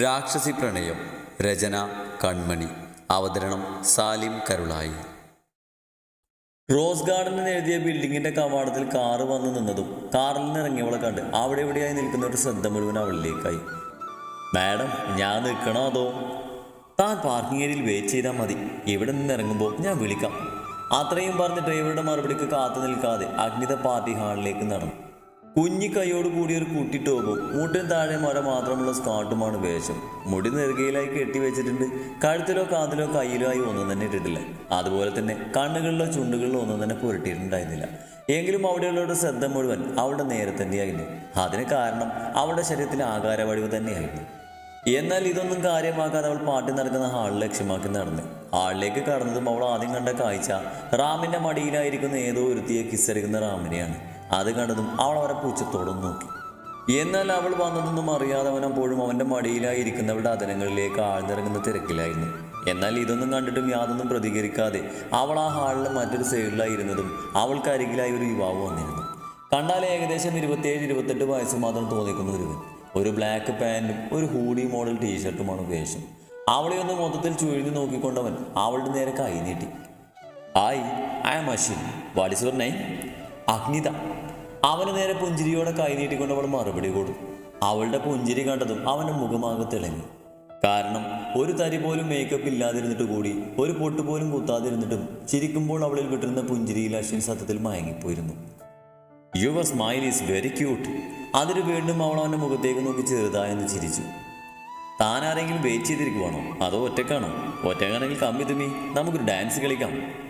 രാക്ഷസി പ്രണയം രചന കൺമണി അവതരണം സാലിം കരുളായി. റോസ് ഗാർഡനിൽ എഴുതിയ ബിൽഡിങ്ങിന്റെ കവാടത്തിൽ കാറ് വന്നു നിന്നതും കാറിൽ നിന്ന് ഇറങ്ങിയവളെ കണ്ട് അവിടെ എവിടെയായി നിൽക്കുന്ന ഒരു ശ്രദ്ധ മുഴുവൻ അവളിലേക്കായി. മാഡം ഞാൻ നിൽക്കണോ അതോ? താൻ പാർക്കിംഗ് ഏരിയയിൽ വെയിറ്റ് ചെയ്താൽ മതി. ഇവിടെ നിന്ന് ഇറങ്ങുമ്പോൾ ഞാൻ വിളിക്കാം. അത്രയും പറഞ്ഞ് ഡ്രൈവറുടെ മറുപടിക്ക് കാത്തു നിൽക്കാതെ അഗ്നിത പാർട്ടി ഹാളിലേക്ക് നടന്നു. കുഞ്ഞി കൈയോട് കൂടിയ ഒരു കുട്ടി മുട്ടിന് താഴെ മര മാത്രമുള്ള സ്കാർട്ടുമാണ് വേഷം. മുടി നെറുകയിലായി കെട്ടി വെച്ചിട്ടുണ്ട്. കഴുത്തിലോ കാതിലോ കയ്യിലോ ആയി ഒന്നും തന്നെ ഇട്ടിട്ടില്ല. അതുപോലെ തന്നെ കണ്ണുകളിലോ ചുണ്ടുകളിലോ ഒന്നും തന്നെ പുരട്ടിയിട്ടുണ്ടായിരുന്നില്ല. എങ്കിലും അവിടെയുള്ളവരുടെ ശ്രദ്ധ മുഴുവൻ അവളുടെ നേരെ തന്നെയായിരുന്നു. അതിന് കാരണം അവളുടെ ശരീരത്തിലെ ആകാരവഴിവ് തന്നെയായിരുന്നു. എന്നാൽ ഇതൊന്നും കാര്യമാക്കാതെ അവൾ പാട്ടി നടക്കുന്ന ഹാളിൽ ലക്ഷ്യമാക്കി നടന്നു. ഹാളിലേക്ക് കടന്നതും അവൾ ആദ്യം കണ്ട കാഴ്ച റാമിന്റെ മടിയിലായിരിക്കുന്ന ഏതോ ഒരുത്തിയെ കിസ്സരിക്കുന്ന റാമിനെയാണ്. അത് കണ്ടതും അവൾ അവരെ പൂച്ചത്തോടും നോക്കി. എന്നാൽ അവൾ വന്നതൊന്നും അറിയാതെ അവൻ അപ്പോഴും മടിയിലായി ഇരിക്കുന്നവരുടെ അതരങ്ങളിലേക്ക് ആഴ്ന്നിറങ്ങുന്ന തിരക്കിലായിരുന്നു. എന്നാൽ ഇതൊന്നും കണ്ടിട്ടും യാതൊന്നും പ്രതികരിക്കാതെ അവൾ ആ ഹാളിലെ മറ്റൊരു സൈഡിലായിരുന്നതും അവൾക്കരികിലായി ഒരു യുവാവ് വന്നിരുന്നു. കണ്ടാൽ ഏകദേശം ഇരുപത്തിയേഴ് ഇരുപത്തെട്ട് വയസ്സ് മാത്രം തോന്നിക്കുന്ന ഒരുവൻ. ഒരു ബ്ലാക്ക് പാന്റും ഒരു ഹൂഡി മോഡൽ ടീഷർട്ടുമാണ് വേഷം. അവളെ ഒന്ന് മൊത്തത്തിൽ ചുഴിഞ്ഞു നോക്കിക്കൊണ്ടവൻ അവളുടെ നേരെ കൈ നീട്ടി. Hi I am Ashwin what is your name Agnitha. അവന് നേരെ പുഞ്ചിരിയോടെ കൈ നീട്ടിക്കൊണ്ട് അവൾ മറുപടി കൊടുത്തു. അവളുടെ പുഞ്ചിരി കണ്ടതും അവന്റെ മുഖമാകെ തിളങ്ങി കാരണം ഒരു തരി പോലും മേക്കപ്പ് ഇല്ലാതിരുന്നിട്ട് കൂടി ഒരു പൊട്ട് പോലും കുത്താതിരുന്നിട്ടും ചിരിക്കുമ്പോൾ അവളിൽ വിട്ടിരുന്ന പുഞ്ചിരിയിൽ അശ്വിൻ സത്യത്തിൽ മയങ്ങിപ്പോയിരുന്നു. Your smile is very cute അതിന് വീണ്ടും അവൾ അവന്റെ മുഖത്തേക്ക് നോക്കി ചെറുതായെന്ന് ചിരിച്ചു. താനാരെങ്കിലും വെയിറ്റ് ചെയ്തിരിക്കുവാണോ? അതോ ഒറ്റക്കാണോ ഒറ്റക്കാണെങ്കിൽ കമ്മി തുമ്മി നമുക്കൊരു ഡാൻസ് കളിക്കാം.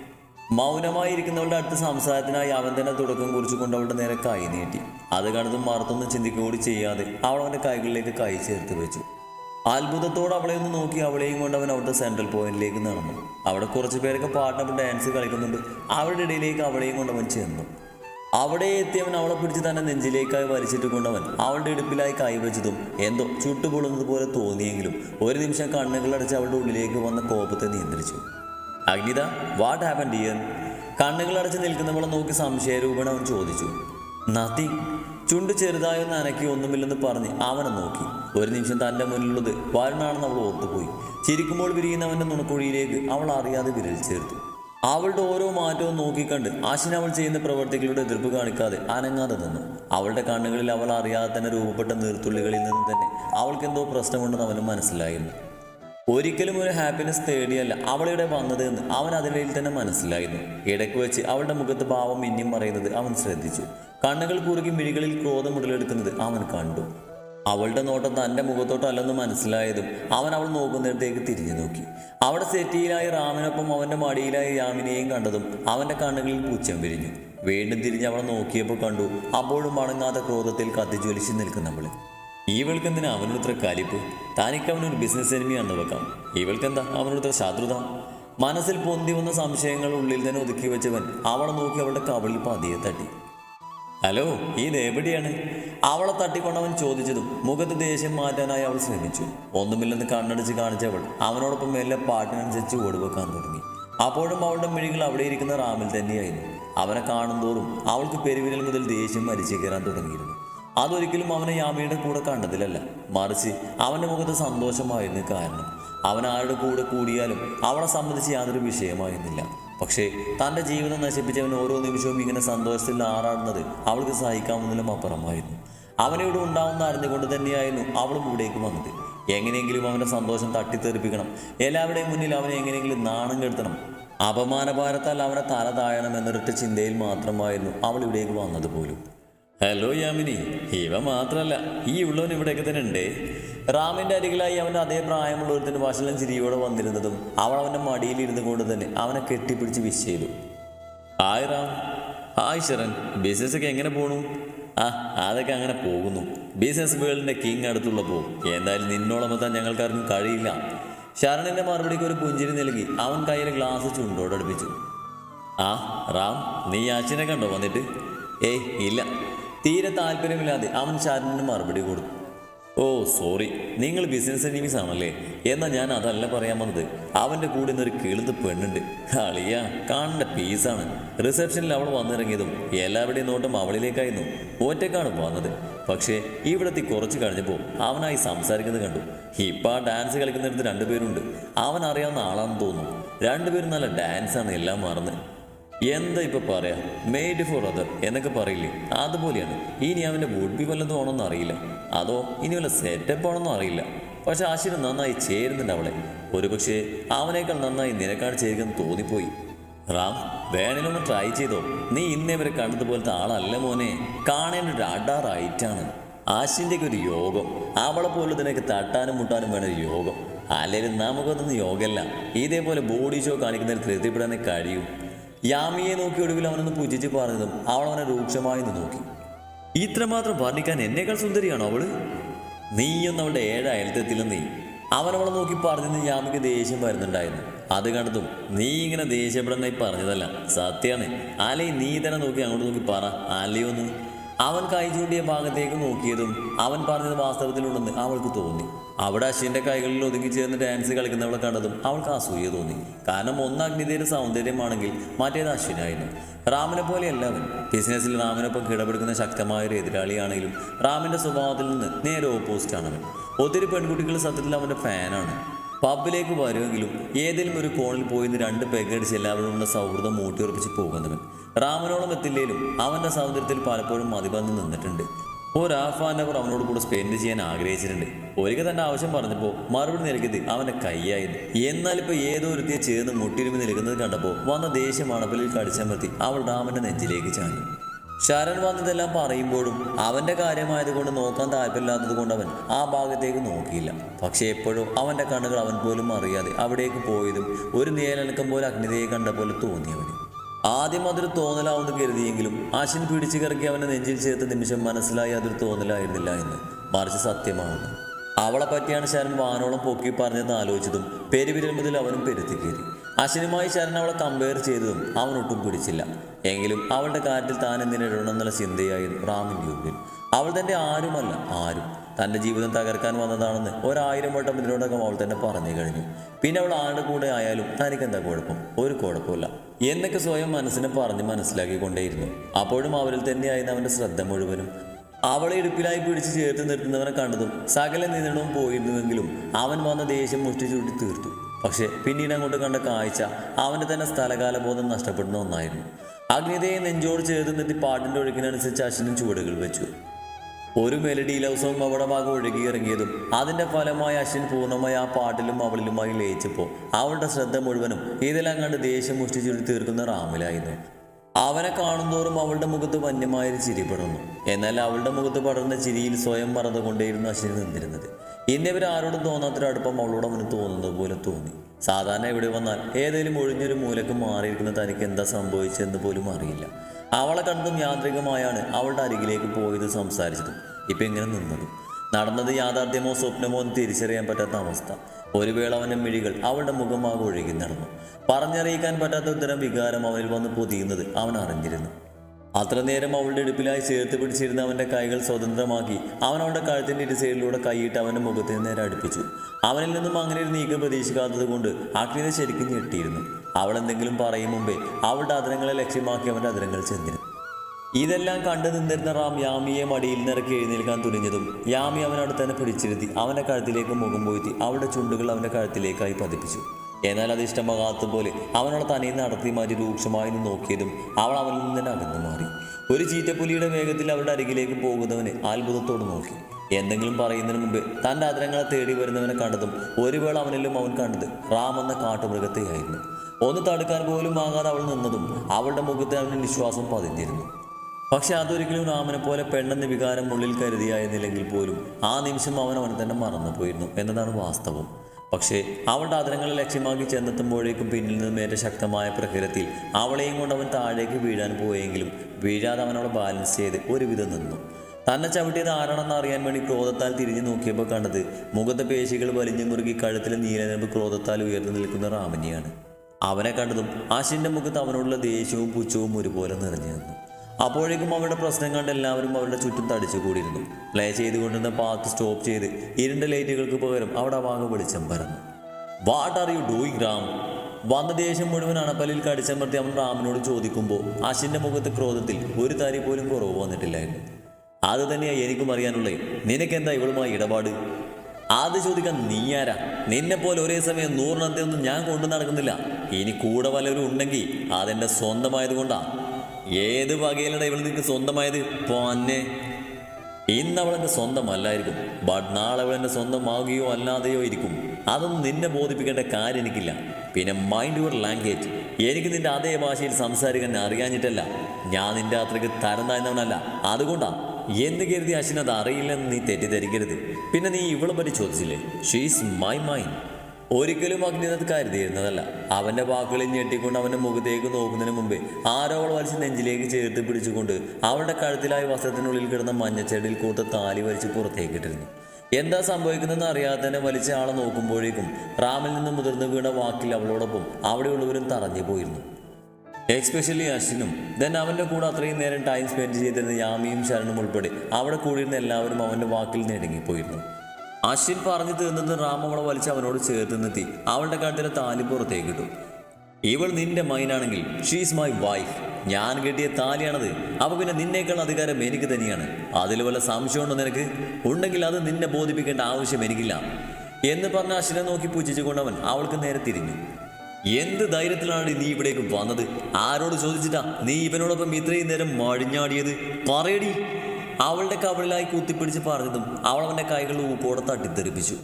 മൗനമായിരിക്കുന്നവളുടെ അടുത്ത സംസാരത്തിനായി അവൻ തന്നെ തുടക്കം കുറിച്ചുകൊണ്ട് അവളുടെ നേരെ കൈ നീട്ടി. അത് കണ്ടതും മറത്തൊന്നും ചിന്തിക്കുകൂടി ചെയ്യാതെ അവൾ അവന്റെ കൈകളിലേക്ക് കൈ ചേർത്ത് വെച്ചു. അത്ഭുതത്തോടെ അവളെ ഒന്ന് നോക്കി അവളെയും കൊണ്ട് അവൻ അവിടുത്തെ സെൻട്രൽ പോയിന്റിലേക്ക് നടന്നു. അവിടെ കുറച്ച് പേരൊക്കെ പാട്ടിനൊപ്പം ഡാൻസ് കളിക്കുന്നുണ്ട്. അവരുടെ ഇടയിലേക്ക് അവളെയും കൊണ്ട് അവൻ ചെന്നു. അവിടെ എത്തിയവൻ അവളെ പിടിച്ച് തന്നെ നെഞ്ചിലേക്കായി വലിച്ചിട്ട് കൊണ്ടവൻ അവളുടെ ഇടുപ്പിലായി കൈവച്ചതും എന്തോ ചുട്ടുപൊള്ളുന്നത് പോലെ തോന്നിയെങ്കിലും ഒരു നിമിഷം കണ്ണുകളടച്ച് അവളുടെ ഉള്ളിലേക്ക് വന്ന കോപത്തെ നിയന്ത്രിച്ചു. അഗ്നിത വാട്ട് ഹാപ്പൻ ഡിയർ കണ്ണുകൾ കണ്ണുകളടച്ച് നിൽക്കുന്നവളെ നോക്കി സംശയരൂപണവൻ ചോദിച്ചു. നത്തിങ് ചുണ്ട് ചെറുതായൊന്ന് അനക്കി ഒന്നുമില്ലെന്ന് പറഞ്ഞ് അവനെ നോക്കി. ഒരു നിമിഷം തന്റെ മുന്നിലുള്ളത് വരുണാണെന്ന് അവൾ ഓർത്തുപോയി. ചിരിക്കുമ്പോൾ വിരിയുന്നവന്റെ നുണക്കുഴിയിലേക്ക് അവൾ അറിയാതെ വിരൽ ചേർത്തു. അവളുടെ ഓരോ മാറ്റവും നോക്കിക്കണ്ട് ആശിന് അവൾ ചെയ്യുന്ന പ്രവർത്തികളുടെ എതിർപ്പ് കാണിക്കാതെ അനങ്ങാതെ നിന്നു. അവളുടെ കണ്ണുകളിൽ അവൾ അറിയാതെ തന്നെ രൂപപ്പെട്ട നീർത്തുള്ളികളിൽ നിന്ന് തന്നെ അവൾക്കെന്തോ പ്രശ്നമുണ്ടെന്ന് അവന് മനസ്സിലായിരുന്നു. ഒരിക്കലും ഒരു ഹാപ്പിനെസ് തേടിയല്ല അവളിവിടെ വന്നത് എന്ന്. അവൻ അതിനിടയിൽ തന്നെ മനസ്സിലായിരുന്നു. ഇടയ്ക്ക് വെച്ച് അവളുടെ മുഖത്ത് ഭാവം മിന്നിയും പറയുന്നത് അവൻ ശ്രദ്ധിച്ചു. കണ്ണുകൾ കുറുകി മിഴികളിൽ ക്രോധം ഉടലെടുക്കുന്നത് അവൻ കണ്ടു. അവളുടെ നോട്ടം തന്റെ മുഖത്തോട്ടല്ലെന്ന് മനസ്സിലായതും അവൻ അവൾ നോക്കുന്നിടത്തേക്ക് തിരിഞ്ഞു നോക്കി. അവിടെ സെറ്റിയിലായി റാമിനൊപ്പം അവന്റെ മടിയിലായി യാമിനെയും കണ്ടതും അവന്റെ കണ്ണുകളിൽ പൂച്ചം വിരിഞ്ഞു. വീണ്ടും തിരിഞ്ഞ് അവളെ നോക്കിയപ്പോൾ കണ്ടു. അപ്പോഴും മടങ്ങാത്ത ക്രോധത്തിൽ കത്തിജ്വലിച്ച് നിൽക്കുന്നവൾ ഇവൾക്കെന്തിനാ അവനോട് കലിപ്പ്? താനിക്ക് അവനൊരു ബിസിനസ് എനിമിയാണെന്ന് വെക്കാം. ഇവൾക്കെന്താ അവനോട് ശത്രുത? മനസ്സിൽ പൊന്തി വന്ന സംശയങ്ങൾ ഉള്ളിൽ തന്നെ ഒതുക്കി വെച്ചവൻ അവളെ നോക്കി അവളുടെ കവളിൽ പതിയെ തട്ടി. ഹലോ ഇത് എവിടെയാണ്? അവളെ തട്ടിക്കൊണ്ടവൻ ചോദിച്ചതും മുഖത്ത് ദേഷ്യം മാറ്റാനായി അവൾ ശ്രമിച്ചു. ഒന്നുമില്ലെന്ന് കണ്ണടിച്ച് കാണിച്ചവൾ അവനോടൊപ്പം എല്ലാ പാട്ടിനനുസരിച്ച് ഓടിവെക്കാൻ തുടങ്ങി. അപ്പോഴും അവളുടെ മിഴികൾ അവിടെ ഇരിക്കുന്ന റാമിൽ തന്നെയായിരുന്നു. അവനെ കാണുന്തോറും അവൾക്ക് പെരുവിരൽ മുതൽ ദേഷ്യം മരിച്ചു കയറാൻ തുടങ്ങിയിരുന്നു. അതൊരിക്കലും അവനെ യാമിയുടെ കൂടെ കണ്ടതിലല്ല. മറിച്ച് അവന്റെ മുഖത്ത് സന്തോഷമായിരുന്നു കാരണം അവൻ ആരുടെ കൂടെ കൂടിയാലും അവളെ സംബന്ധിച്ച് യാതൊരു വിഷയമായിരുന്നില്ല. പക്ഷേ തന്റെ ജീവിതം നശിപ്പിച്ചവൻ ഓരോ നിമിഷവും ഇങ്ങനെ സന്തോഷത്തിൽ ആറാടുന്നത് അവൾക്ക് സഹിക്കാവുന്നതിലും അപ്പുറമായിരുന്നു. അവനിവിടെ ഉണ്ടാവുന്ന അറിഞ്ഞുകൊണ്ട് തന്നെയായിരുന്നു അവളും ഇവിടേക്ക് വന്നത്. എങ്ങനെയെങ്കിലും അവന്റെ സന്തോഷം തട്ടിത്തെറിപ്പിക്കണം. എല്ലാവരുടെയും മുന്നിൽ അവനെ എങ്ങനെയെങ്കിലും നാണം കെടുത്തണം. അപമാനഭാരത്താൽ അവനെ തല താഴണം എന്നൊരൊറ്റ ചിന്തയിൽ മാത്രമായിരുന്നു അവൾ ഇവിടേക്ക് വന്നത് പോലും. ഹലോ യാമിനി ഇവ മാത്രമല്ല ഈ ഉള്ളവൻ ഇവിടെയൊക്കെ തന്നെ ഉണ്ട്. റാമിന്റെ അരികിലായി അവന്റെ അതേ പ്രായമുള്ള ഒരുത്തിന് വാശലം ചിരിയോടെ വന്നിരുന്നതും അവൾ അവന്റെ മടിയിലിരുന്നു കൊണ്ട് തന്നെ അവനെ കെട്ടിപ്പിടിച്ച് വിഷ് ചെയ്തു. Hi Ram. Hi Sharan business ഒക്കെ എങ്ങനെ പോണു? ആ അതൊക്കെ അങ്ങനെ പോകുന്നു. ബിസിനസ് വേൾഡിന്റെ കിങ് അടുത്തുള്ളപ്പോൾ എന്തായാലും നിന്നോളമെത്താൻ ഞങ്ങൾക്കാർക്കും കഴിയില്ല. ശരണിന്റെ മറുപടിക്ക് ഒരു പുഞ്ചിരി നൽകി അവൻ കയ്യിലെ ഗ്ലാസ് ചുണ്ടോടടുപ്പിച്ചു ആ റാം നീ അച്ഛനെ കണ്ടോ വന്നിട്ട്? ഏയ് ഇല്ല. തീരെ താല്പര്യമില്ലാതെ അവൻ ശരണിന് മറുപടി കൊടുത്തു. ഓ സോറി. നിങ്ങൾ ബിസിനസ് എനിമീസ് ആണല്ലേ? എന്നാൽ ഞാൻ അതല്ല പറയാൻ വന്നത്. അവന്റെ കൂടെ നിന്നൊരു കിളുത്ത് പെണ്ണുണ്ട്. കളിയ കാണേണ്ട പീസാണ് റിസപ്ഷനിൽ അവൾ വന്നിറങ്ങിയതും എല്ലാവരുടെയും നോട്ടം അവളിലേക്കായിരുന്നു. ഒറ്റക്കാണ് വന്നത്. പക്ഷേ ഇവിടെത്തി കുറച്ച് കഴിഞ്ഞപ്പോൾ അവനായി സംസാരിക്കുന്നത് കണ്ടു. ഇപ്പം ആ ഡാൻസ് കളിക്കുന്നിടത്ത് രണ്ടുപേരുണ്ട് അവൻ അറിയാവുന്ന ആളാണെന്ന് തോന്നുന്നു. രണ്ടുപേരും നല്ല ഡാൻസാണ് എല്ലാം മറന്ന്. എന്താ ഇപ്പൊ പറയാ? മെയ്ഡ് ഫോർ അതർ എന്നൊക്കെ പറയില്ലേ? അതുപോലെയാണ്. ഇനി അവന്റെ വുഡ് ബി വല്ലതും ആണോന്നും അറിയില്ല. അതോ ഇനി വല്ല സെറ്റപ്പ് ആണെന്നും അറിയില്ല. പക്ഷെ ആശിന് നന്നായി ചേരുന്നുണ്ട് അവളെ. ഒരുപക്ഷെ അവനേക്കാൾ നന്നായി നിനക്കാണ് ചേരുകയെന്ന് തോന്നിപ്പോയി. റാം വേണേലൊന്ന് ട്രൈ ചെയ്തോ. നീ ഇന്നേ വരെ കണ്ടതുപോലത്തെ ആളല്ല മോനെ. കാണേണ്ട ഒരു അഡാറായിട്ടാണ് ആശിന്റെയൊക്കെ ഒരു യോഗം. അവളെ പോലെ ഇതിനൊക്കെ തട്ടാനും മുട്ടാനും വേണ ഒരു യോഗം. അല്ലെങ്കിൽ നമുക്കതൊന്നും യോഗമല്ല ഇതേപോലെ ബോഡി ഷോ കാണിക്കുന്നതിന് തൃപ്തിപ്പെടാനേ കഴിയൂ. യാമിയെ നോക്കി ഒടുവിൽ അവനൊന്ന് പൂജിച്ച് പറഞ്ഞതും അവൾ അവനെ രൂക്ഷമായി നിന്ന് നോക്കി. ഇത്രമാത്രം വർണിക്കാൻ എന്നേക്കാൾ സുന്ദരിയാണോ അവൾ? നീയൊന്നും അവളുടെ ഏഴ് നീ. അവനവളെ നോക്കി പറഞ്ഞെന്ന് യാമിക്ക് ദേഷ്യം വരുന്നുണ്ടായിരുന്നു. അത് കണ്ടതും നീ ഇങ്ങനെ ദേഷ്യപ്പെടുന്നായി പറഞ്ഞതല്ല. സത്യമാണ് അലേ നീ തന്നെ നോക്കി അങ്ങോട്ട് നോക്കി പറ. അല്ലയോന്ന് അവൻ കൈ ചൂണ്ടിയ ഭാഗത്തേക്ക് നോക്കിയതും അവൻ പറഞ്ഞത് വാസ്തവത്തിലുണ്ടെന്ന് അവൾക്ക് തോന്നി. അവിടെ അശ്വിന്റെ കൈകളിൽ ഒതുങ്ങി ചേർന്ന് ഡാൻസ് കളിക്കുന്നവളെ കണ്ടതും അവൾക്ക് അസൂയ തോന്നി. കാരണം ഒന്ന് അഗ്നിതയുടെ സൗന്ദര്യമാണെങ്കിൽ മറ്റേത് അശ്വിനായിരുന്നു. റാമിനെ പോലെയല്ല അവൻ. ബിസിനസ്സിൽ റാമിനൊപ്പം കിടപെടുക്കുന്ന ശക്തമായ ഒരു എതിരാളിയാണെങ്കിലും റാമിന്റെ സ്വഭാവത്തിൽ നിന്ന് നേരെ ഓപ്പോസിറ്റാണ് അവൻ. ഒത്തിരി പെൺകുട്ടികൾ സത്യത്തിൽ അവന്റെ ഫാനാണ്. പബ്ബിലേക്ക് വരുമെങ്കിലും ഏതെങ്കിലും ഒരു കോണിൽ പോയി രണ്ട് പെഗടിച്ച് എല്ലാവരോടുള്ള സൗഹൃദം മൂട്ടിയുറപ്പിച്ച് പോകുന്നവൻ. റാമനോളം എത്തില്ലേലും അവന്റെ സൗന്ദര്യത്തിൽ പലപ്പോഴും മതിബന്ധം നിന്നിട്ടുണ്ട്. ഒരു ആൻ അവർ അവനോട് കൂടെ സ്പെൻഡ് ചെയ്യാൻ ആഗ്രഹിച്ചിട്ടുണ്ട്. ഒരിക്കൽ തന്റെ ആവശ്യം പറഞ്ഞപ്പോൾ മറുപടി നൽകിയത് അവന്റെ കൈയായിരുന്നു. എന്നാൽ ഇപ്പൊ ഏതോ ഒരുത്തിയെ ചേർന്ന് മുട്ടിരുമി നിൽക്കുന്നത് കണ്ടപ്പോൾ വന്ന ദേഷ്യം അണപ്പലിൽ കടിച്ചമർത്തി അവൾ രാമന്റെ നെഞ്ചിലേക്ക് ചാഞ്ഞു. ശരൺ വന്നതെല്ലാം പറയുമ്പോഴും അവന്റെ കാര്യമായതുകൊണ്ട് നോക്കാൻ താല്പര്യമില്ലാത്തത് കൊണ്ട് അവൻ ആ ഭാഗത്തേക്ക് നോക്കിയില്ല. പക്ഷേ എപ്പോഴും അവന്റെ കണ്ണുകൾ അവൻ പോലും അറിയാതെ അവിടേക്ക് പോയതും ഒരു നിയലനക്കം പോലെ അഗ്നിതയെ കണ്ട പോലെ തോന്നിയവന് ആദ്യം അതൊരു തോന്നലാവെന്ന് കരുതിയെങ്കിലും ആശിൻ പിടിച്ചു കറക്കി അവനെ നെഞ്ചിൽ ചേർത്ത നിമിഷം മനസ്സിലായി അതൊരു തോന്നലായിരുന്നില്ല എന്ന്. മറിച്ച് സത്യമാണെന്ന് അവളെ പറ്റിയാണ് ശരൺ വാനോളം പൊക്കി പറഞ്ഞതെന്ന് ആലോചിച്ചതും പെരുവിരൽ മുതൽ അവനും പെരുത്തി കയറി. അശ്വിനുമായി ശരൺ അവളെ കമ്പയർ ചെയ്തതും അവനൊട്ടും പിടിച്ചില്ല. എങ്കിലും അവളുടെ കാര്യത്തിൽ താൻ എന്തിനിടണമെന്നുള്ള ചിന്തയായിരുന്നു റാമിന്റെ ഉള്ളിൽ അവൾ തന്റെ ആരുമല്ല ആരും. തന്റെ ജീവിതം തകർക്കാൻ വന്നതാണെന്ന് ഒരായിരം വട്ടം ഇതിനോടകം അവൾ തന്നെ പറഞ്ഞു കഴിഞ്ഞു. പിന്നെ അവൾ ആരുടെ കൂടെ ആയാലും തനിക്കെന്താ കുഴപ്പം? ഒരു കുഴപ്പമില്ല എന്നൊക്കെ സ്വയം മനസ്സിനെ പറഞ്ഞ് മനസ്സിലാക്കിക്കൊണ്ടേയിരുന്നു. അപ്പോഴും അവരിൽ തന്നെയായിരുന്നു അവന്റെ ശ്രദ്ധ മുഴുവനും. അവളെ ഇടുപ്പിലായി പിടിച്ച് ചേർത്ത് നിർത്തുന്നവനെ കണ്ടതും സകല നിയന്ത്രണവും പോയിരുന്നുവെങ്കിലും അവൻ വന്ന ദേഷ്യം മുഷ്ടി ചൂട്ടി തീർത്തു. പക്ഷെ പിന്നീട് അങ്ങോട്ട് കണ്ട കാഴ്ച അവന്റെ തന്നെ സ്ഥലകാലബോധം നഷ്ടപ്പെടുന്ന ഒന്നായിരുന്നു. അഗ്നിതയെ നെഞ്ചോട് ചേർത്ത് നിർത്തി പാട്ടിന്റെ ഒഴുക്കിനനുസരിച്ച് അശ്വിനും ചുവടുകൾ വെച്ചു. ഒരു മെലഡി ലവ് സോങ് അവിടെ ഭാഗം ഒഴുകി ഇറങ്ങിയതും അതിന്റെ ഫലമായി അശ്വിൻ പൂർണമായി ആ പാട്ടിലും അവളിലുമായി ലയിച്ചപ്പോൾ അവളുടെ ശ്രദ്ധ മുഴുവനും ഇതെല്ലാം കണ്ട് ദേഷ്യം മുഷ്ടിച്ചുരുട്ടി തീർക്കുന്ന റാമിലായിരുന്നു. അവനെ കാണുന്തോറും അവളുടെ മുഖത്ത് വന്യമായൊരു ചിരി പടർന്നു. എന്നാൽ അവളുടെ മുഖത്ത് പടർന്ന ചിരിയിൽ സ്വയം മറന്നുകൊണ്ടേയിരുന്നു അശ്വിൻ നിന്നിരുന്നത്. ഇന്നിവർ ആരോടും തോന്നാത്തൊരു അടുപ്പം അവളോട് അവന് തോന്നുന്നത് പോലെ തോന്നി. സാധാരണ ഇവിടെ വന്നാൽ ഏതെങ്കിലും ഒഴിഞ്ഞൊരു മൂലക്ക് മാറിയിരിക്കുന്ന തനിക്ക് എന്താ സംഭവിച്ചതെന്ന് പോലും അറിയില്ല. അവളെ കണ്ടതും യാന്ത്രികമായാണ് അവളുടെ അരികിലേക്ക് പോയത് സംസാരിച്ചതും. ഇപ്പം ഇങ്ങനെ നിന്നതും? നടന്നത് യാഥാർത്ഥ്യമോ സ്വപ്നമോ എന്ന് തിരിച്ചറിയാൻ പറ്റാത്ത അവസ്ഥ. ഒരു വേള അവന്റെ മിഴികൾ അവളുടെ മുഖമാകെ ഒഴുകി നടന്നു. പറഞ്ഞറിയിക്കാൻ പറ്റാത്ത ഉത്തരം വികാരം അവനിൽ വന്ന് പൊതിയുന്നത് അവൻ അറിഞ്ഞിരുന്നു. അത്ര നേരം അവളുടെ ഇടുപ്പിലായി ചേർത്ത് പിടിച്ചിരുന്ന അവന്റെ കൈകൾ സ്വതന്ത്രമാക്കി അവൻ അവളുടെ കഴുത്തിന്റെ ഇരുസൈഡിലൂടെ കൈയിട്ട് അവന്റെ മുഖത്തിന് നേരെ അടുപ്പിച്ചു. അവനിൽ നിന്നും അങ്ങനെ ഒരു നീക്കം പ്രതീക്ഷിക്കാത്തത് കൊണ്ട് അഗ്നിത ശരിക്കും ഞെട്ടിയിരുന്നു. അവൾ എന്തെങ്കിലും പറയും മുമ്പേ അവളുടെ അതിരങ്ങളെ ലക്ഷ്യമാക്കി അവന്റെ അതിരങ്ങൾ ചെന്നിരുന്നു. ഇതെല്ലാം കണ്ടു നിന്നിരുന്ന റാം യാമിയെ മടിയിൽ നിറക്കി എഴുന്നേൽക്കാൻ തുനിഞ്ഞതും യാമി അവനോട് തന്നെ പിടിച്ചിരുത്തി അവന്റെ കഴുത്തിലേക്ക് മുഖം പോയിത്തി അവളുടെ ചുണ്ടുകൾ അവന്റെ കഴുത്തിലേക്കായി പതിപ്പിച്ചു. എന്നാൽ അത് ഇഷ്ടമാകാത്തതുപോലെ അവനോട് തനിയിൽ നടത്തി മാറ്റി രൂക്ഷമായി നോക്കിയതും അവൾ അവനിൽ നിന്ന് തന്നെ അകന്നു മാറി. ഒരു ചീറ്റപ്പുലിയുടെ വേഗത്തിൽ അവളുടെ അരികിലേക്ക് പോകുന്നവനെ അത്ഭുതത്തോട് നോക്കി. എന്തെങ്കിലും പറയുന്നതിന് മുമ്പ് തന്റെ അതിരങ്ങളെ തേടി വരുന്നവനെ കണ്ടതും ഒരു വേള അവനിലും അവൻ കണ്ടത് റാം എന്ന കാട്ടുമൃഗത്തെയായിരുന്നു. ഒന്ന് തടുക്കാൻ പോലും വാങ്ങാതെ അവൾ നിന്നതും അവളുടെ മുഖത്ത് അവന് വിശ്വാസം പതിഞ്ഞിരുന്നു. പക്ഷെ അതൊരിക്കലും രാമനെ പോലെ പെണ്ണെന്ന വികാരം ഉള്ളിൽ കരുതിയായിരുന്നില്ലെങ്കിൽ പോലും ആ നിമിഷം അവൻ അവൻ തന്നെ മറന്നുപോയിരുന്നു എന്നതാണ് വാസ്തവം. പക്ഷേ അവളുടെ അതിരങ്ങളെ ലക്ഷ്യമാക്കി ചെന്നെത്തുമ്പോഴേക്കും പിന്നിൽ നിന്നും ഏറ്റ ശക്തമായ പ്രഹരത്തിൽ അവളെയും കൊണ്ട് അവൻ താഴേക്ക് വീഴാൻ പോയെങ്കിലും വീഴാതെ അവൻ ബാലൻസ് ചെയ്ത് ഒരുവിധം നിന്നു. തന്നെ ചവിട്ടിയത് ആരാണെന്ന് അറിയാൻ വേണ്ടി ക്രോധത്താൽ തിരിഞ്ഞു നോക്കിയപ്പോൾ കണ്ടത് മുഖത്തെ പേശികൾ വലിഞ്ഞു മുറുകി കഴുത്തിലെ നീലനിരമ്പ് ക്രോധത്താൽ ഉയർന്നു നിൽക്കുന്ന റാമനെയാണ് അവനെ കണ്ടതും ആശിന്റെ മുഖത്ത് അവനോടുള്ള ദേഷ്യവും പുച്ഛവും ഒരുപോലെ നിറഞ്ഞു നിന്നു. അപ്പോഴേക്കും അവരുടെ പ്രശ്നം കണ്ട് എല്ലാവരും അവരുടെ ചുറ്റും തടിച്ചു കൂടിയിരുന്നു. പ്ലേ ചെയ്തുകൊണ്ടിരുന്ന പാത്ത് സ്റ്റോപ്പ് ചെയ്ത് ഇരുണ്ട ലൈറ്റുകൾക്ക് പകരം അവിടെ വാങ്ങ വെളിച്ചം പറഞ്ഞു what are you doing Ram വന്ന ദേഷ്യം മുഴുവൻ അണപ്പല്ലിൽ കടിച്ചമർത്തി അവൻ റാമിനോട് ചോദിക്കുമ്പോൾ അശിന്റെ മുഖത്ത് ക്രോധത്തിൽ ഒരു തരി പോലും കുറവ് വന്നിട്ടില്ലായിരുന്നു. അത് തന്നെയാണ് എനിക്കും അറിയാനുള്ളേ നിനക്കെന്താ ഇവളുമായി ഇടപാട്? അത് ചോദിക്കാൻ നീയാരാ? നിന്നെ പോലെ ഒരേ സമയം നൂറിനത്തെ ഒന്നും ഞാൻ കൊണ്ടു നടക്കുന്നില്ല. ഇനി കൂടെ വല്ലവരും ഉണ്ടെങ്കിൽ അതെന്റെ സ്വന്തമായത് കൊണ്ടാ. ഏത് വകയിലട ഇവൾ നിനക്ക് സ്വന്തമായത്? പോന്നെ ഇന്ന് അവൾ എന്റെ സ്വന്തമല്ലായിരിക്കും. ബട്ട് നാളെ അവൾ എന്റെ സ്വന്തമാവുകയോ അല്ലാതെയോ ഇരിക്കും. അതൊന്നും നിന്നെ ബോധിപ്പിക്കേണ്ട കാര്യം എനിക്കില്ല. പിന്നെ മൈൻഡ് യുവർ ലാംഗ്വേജ് എനിക്ക് നിന്റെ അതേ ഭാഷയിൽ സംസാരിക്കാൻ അറിയാഞ്ഞിട്ടല്ല. ഞാൻ നിന്റെ അത്രയ്ക്ക് തരം താഴ്ന്നവനല്ല അതുകൊണ്ടാ എന്ന് കരുതി അശ്വിൻ അത് അറിയില്ലെന്ന് നീ തെറ്റിദ്ധരിക്കരുത്. പിന്നെ നീ ഇവളെ പറ്റി ചോദിച്ചില്ലേ? ഷീസ് മൈ മൈൻഡ് ഒരിക്കലും അഗ്നിനത് കരുതിയിരുന്നതല്ല. അവന്റെ വാക്കുകളിൽ ഞെട്ടിക്കൊണ്ട് അവന്റെ മുഖത്തേക്ക് നോക്കുന്നതിന് മുമ്പേ ആരോ അവൾ വലിച്ച് നെഞ്ചിലേക്ക് ചേർത്ത് പിടിച്ചുകൊണ്ട് അവളുടെ കഴുത്തിലായ വസ്ത്രത്തിനുള്ളിൽ കിടന്ന മഞ്ഞച്ചെടിയിൽ കൂത്ത താലി വലിച്ച് പുറത്തേക്കിട്ടിരുന്നു എന്താ സംഭവിക്കുന്നതെന്ന് അറിയാതെ തന്നെ വലിച്ച ആളെ നോക്കുമ്പോഴേക്കും റാമിൽ നിന്ന് മുതിർന്നു വീണ വാക്കിൽ അവളോടൊപ്പം അവിടെയുള്ളവരും തറഞ്ഞു പോയിരുന്നു. എക്സ്പെഷ്യലി അശ്വിനും. ദെൻ അവന്റെ കൂടെ അത്രയും നേരം ടൈം സ്പെൻഡ് ചെയ്തിരുന്ന യാമിയും ശരണും ഉൾപ്പെടെ അവിടെ കൂടിയിരുന്ന എല്ലാവരും അവന്റെ വാക്കിൽ നെടുങ്ങിപ്പോയിരുന്നു അശ്വിൻ പറഞ്ഞു തീർന്നത് റാം അവളെ വലിച്ച് അവനോട് ചേർത്ത് നിർത്തി. അവളുടെ കഴുത്തിലെ താലി പുറത്തേക്ക് ഇട്ടു. ഇവൾ നിന്റെ മൈനാണെങ്കിൽ ഷീസ് മൈ വൈഫ് ഞാൻ കെട്ടിയ താലിയാണത്. അപ്പൊ പിന്നെ നിന്നേക്കാൾ അധികാരം എനിക്ക് തന്നെയാണ്. അതിൽ വല്ല സംശയമുണ്ടോ നിനക്ക്? ഉണ്ടെങ്കിൽ അത് നിന്നെ ബോധിപ്പിക്കേണ്ട ആവശ്യം എനിക്കില്ല. എന്ന് പറഞ്ഞ അശ്വിനെ നോക്കി പൂജിച്ചുകൊണ്ടവൻ അവൾക്ക് നേരെ തിരിഞ്ഞു. എന്ത് ധൈര്യത്തിലാണ് നീ ഇവിടേക്ക് വന്നത്? ആരോട് ചോദിച്ചിട്ടാ നീ ഇവനോടൊപ്പം ഇത്രയും നേരം മഴിഞ്ഞാടിയത് പറയടി. അവളുടെ കവളിലായി കുത്തിപ്പിടിച്ച് പറഞ്ഞതും അവൾ അവന്റെ കൈകളിൽ ഊപ്പോടെ തട്ടിത്തെറിപ്പിച്ചു.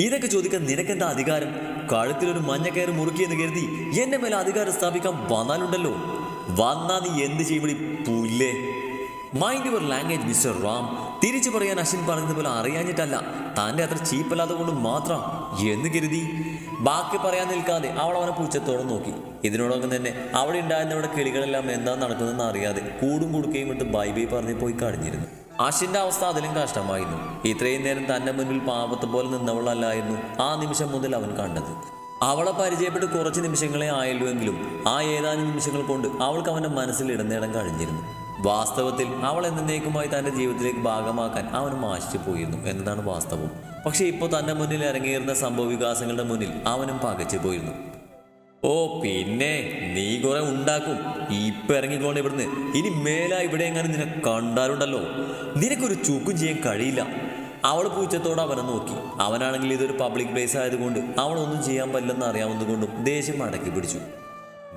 ഇതൊക്കെ ചോദിക്കാൻ നിനക്കെന്താ അധികാരം? കഴുത്തിലൊരു മഞ്ഞക്കയറ് മുറുക്കിയെന്ന് കരുതി എന്റെ മേലെ അധികാരം സ്ഥാപിക്കാൻ വന്നാലുണ്ടല്ലോ. വന്നാ നീ എന്ത് ചെയ്യുമ്പോൾ പുല്ലേ? Mind your language mister Ram തിരിച്ചു പറയാൻ അശ്വിൻ പറഞ്ഞതുപോലെ അറിയാഞ്ഞിട്ടല്ല. തന്റെ അത്ര ചീപ്പല്ലാതെ കൊണ്ട് മാത്രം. എന്ന് കരുതി. ബാക്കി പറയാൻ നിൽക്കാതെ അവൾ അവനെ പൂച്ചത്തോടെ നോക്കി. ഇതിനോടൊപ്പം തന്നെ അവിടെ ഉണ്ടായിരുന്നവിടെ കിളികളെല്ലാം എന്താ നടക്കുന്നതെന്ന് അറിയാതെ കൂടും കൊടുക്കുകയും ഇട്ട് ബൈ ബൈ പറഞ്ഞ് പോയി കഴിഞ്ഞിരുന്നു അശ്വിന്റെ അവസ്ഥ അതിലും കഷ്ടമായിരുന്നു. ഇത്രയും നേരം തന്റെ മുന്നിൽ പാപത്തെ പോലെ നിന്നവളല്ലായിരുന്നു ആ നിമിഷം മുതൽ അവൻ കണ്ടത്. അവളെ പരിചയപ്പെട്ട് കുറച്ച് നിമിഷങ്ങളെ ആയുള്ളൂ എങ്കിലും ആ ഏതാനും നിമിഷങ്ങൾ കൊണ്ട് അവൾക്ക് അവന്റെ മനസ്സിൽ ഇടനേടം കഴിഞ്ഞിരുന്നു. വാസ്തവത്തിൽ അവൾ എന്നേക്കുമായി തന്റെ ജീവിതത്തിലേക്ക് ഭാഗമാക്കാൻ അവൻ മാഷിച്ചു പോയിരുന്നു എന്നതാണ് വാസ്തവം. പക്ഷെ ഇപ്പോൾ തന്റെ മുന്നിൽ ഇറങ്ങിയിരുന്ന സംഭവ വികാസങ്ങളുടെ മുന്നിൽ അവനും പകച്ചു പോയിരുന്നു. ഓ പിന്നെ നീ കുറെ ഉണ്ടാക്കും. ഇപ്പൊ ഇറങ്ങിക്കോണ്ട് ഇവിടുന്ന്. ഇനി മേല ഇവിടെ എങ്ങനെ നിന്നെ കണ്ടാലുണ്ടല്ലോ. നിനക്കൊരു ചൂക്കും ചെയ്യാൻ കഴിയില്ല. അവൾ പൂച്ചത്തോട് അവനെ നോക്കി. അവനാണെങ്കിൽ ഇതൊരു പബ്ലിക് പ്ലേസ് ആയതുകൊണ്ട് അവളൊന്നും ചെയ്യാൻ പറ്റില്ലെന്ന് അറിയാവുന്നതുകൊണ്ടും ദേഷ്യം അടക്കി പിടിച്ചു.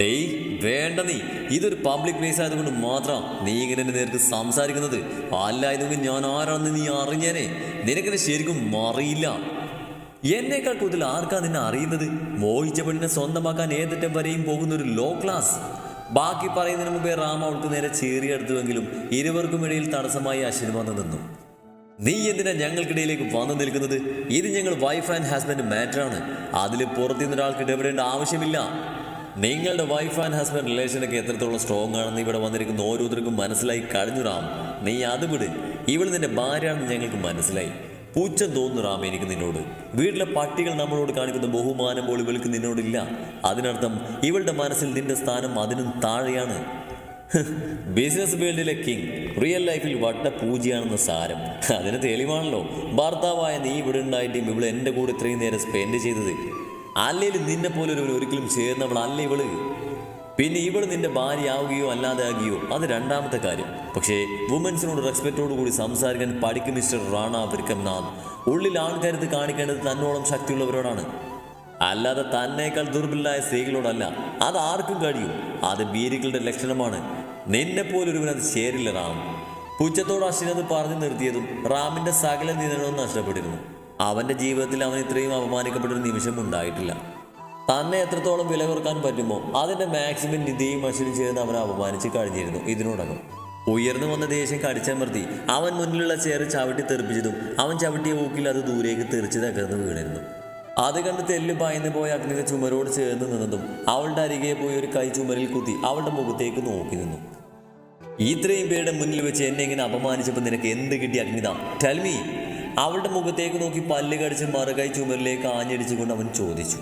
ഡേയ് വേണ്ട നീ. ഇതൊരു പബ്ലിക് പ്ലേസ് ആയതുകൊണ്ട് മാത്രം നീ ഇങ്ങനെ എന്റെ നേർക്ക് സംസാരിക്കുന്നത്. അല്ലായതെങ്കിൽ ഞാൻ ആരാണെന്ന് നീ അറിഞ്ഞേനെ. നിനക്കെന്നെ ശരിക്കും അറിയില്ല. എന്നേക്കാൾ കൂടുതൽ ആർക്കാ നിന്നെ അറിയുന്നത്? മോഹിച്ച പെണ്ണിനെ സ്വന്തമാക്കാൻ ഏതറ്റം വരെയും പോകുന്ന ഒരു ലോ ക്ലാസ് ബാക്കി പറയുന്നതിന് മുമ്പേ റാം അവൾക്ക് നേരെ ചേറിയെടുത്തുവെങ്കിലും ഇരുവർക്കും ഇടയിൽ തടസ്സമായി അശ്വിൻ വന്നു നിന്നു. നീ എന്തിനാ ഞങ്ങൾക്കിടയിലേക്ക് വന്നു നിൽക്കുന്നത്? ഇത് ഞങ്ങൾ വൈഫ് ആൻഡ് ഹസ്ബൻഡ് മാറ്ററാണ് അതിൽ പുറത്തുനിന്ന് ഒരാൾക്ക് ഇടപെടേണ്ട ആവശ്യമില്ല. നിങ്ങളുടെ വൈഫ് ആൻഡ് ഹസ്ബൻഡ് റിലേഷനൊക്കെ എത്രത്തോളം സ്ട്രോങ് ആണെന്ന് ഇവിടെ വന്നിരിക്കുന്ന ഓരോരുത്തർക്കും മനസ്സിലായി കഴിഞ്ഞു റാം. നീ അത് വിട്. ഇവൾ നിന്റെ ഭാര്യയാണെന്ന് ഞങ്ങൾക്ക് മനസ്സിലായി. പൂച്ചം തോന്നുന്നു റാം എനിക്ക് നിന്നോട്. വീട്ടിലെ പട്ടികൾ നമ്മളോട് കാണിക്കുന്ന ബഹുമാനം പോലും ഇവൾക്ക് നിന്നോടില്ല. അതിനർത്ഥം ഇവളുടെ മനസ്സിൽ നിന്റെ സ്ഥാനം അതിനും താഴെയാണ്. ബിസിനസ് വേൾഡിലെ കിങ് റിയൽ ലൈഫിൽ വട്ട പൂജയാണെന്ന സാരം. അതിന് തെളിവാണല്ലോ. ഭർത്താവായ നീ ഇവിടെ ഉണ്ടായിട്ടും ഇവിടെ എന്റെ കൂടെ ഇത്രയും നേരം സ്പെൻഡ് ചെയ്തത്. അല്ലെങ്കിൽ നിന്നെ പോലെ ഒരു ഒരിക്കലും ചേർന്നവൾ അല്ല ഇവൾ. പിന്നെ ഇവൾ നിന്റെ ഭാര്യയാവുകയോ അല്ലാതെ ആകുകയോ അത് രണ്ടാമത്തെ കാര്യം. പക്ഷേ വുമൻസിനോട് റെസ്പെക്റ്റോട് കൂടി സംസാരിക്കാൻ പഠിക്കും മിസ്റ്റർ റാണ വിക്രംനാഥ് ഉള്ളിൽ ആൾക്കാരത്ത് കാണിക്കേണ്ടത് തന്നോളം ശക്തിയുള്ളവരോടാണ്. അല്ലാതെ തന്നേക്കാൾ ദുർബലായ സ്ത്രീകളോടല്ല അത് ആർക്കും കഴിയും. അത് ബീരികളുടെ ലക്ഷണമാണ്. നിന്നെ ഒരുവൻ അത് ചേരില്ല റാം. പുച്ഛത്തോട് അശ്വിനത് പറഞ്ഞു നിർത്തിയതും റാമിന്റെ സകല നിയന്ത്രണവും നഷ്ടപ്പെട്ടിരുന്നു. അവന്റെ ജീവിതത്തിൽ അവൻ ഇത്രയും അപമാനിക്കപ്പെട്ട ഒരു നിമിഷം ഉണ്ടായിട്ടില്ല. തന്നെ എത്രത്തോളം വില കുറയ്ക്കാൻ പറ്റുമോ അതിന്റെ മാക്സിമം നിധിയും മഷിനും ചേർന്ന് അവനെ അപമാനിച്ച് കഴിഞ്ഞിരുന്നു ഇതിനോടകം. ഉയർന്നു വന്ന ദേഷ്യം കടിച്ചമർത്തി അവൻ മുന്നിലുള്ള ചേർ ചവിട്ടി തെറിപ്പിച്ചതും അവൻ ചവിട്ടിയ ഊക്കിൽ അത് ദൂരേക്ക് തെറിച്ച് തകർന്ന് വീണിരുന്നു. അത് കണ്ട് തെല്ല് പായന്ന് പോയ അഗ്നിക ചുമരോട് ചേർന്ന് നിന്നതും അവളുടെ അരികെ പോയി ഒരു കൈ ചുമരിൽ കുത്തി അവളുടെ മുഖത്തേക്ക് നോക്കി നിന്നു. ഇത്രയും പേരുടെ മുന്നിൽ വെച്ച് എന്നെ ഇങ്ങനെ അപമാനിച്ചപ്പോൾ നിനക്ക് എന്ത് കിട്ടി അഗ്നിത ടെൽമി അവളുടെ മുഖത്തേക്ക് നോക്കി പല്ല് കടിച്ച് മറുകൈ ചുമരിലേക്ക് ആഞ്ഞടിച്ചുകൊണ്ട് അവൻ ചോദിച്ചു.